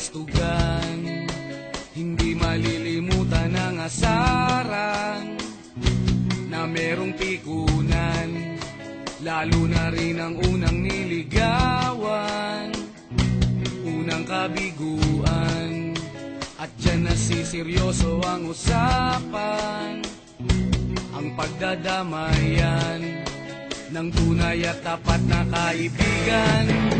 kastugan Hindi malilimutan ang asaran Na merong pikunan Lalo na rin ang unang niligawan. Unang kabiguan At dyan nasiseryoso ang usapan. Ang pagdadamayan Ng tunay at tapat na kaibigan.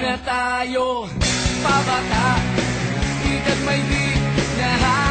na tayo. Pabata Ikat may di na hangin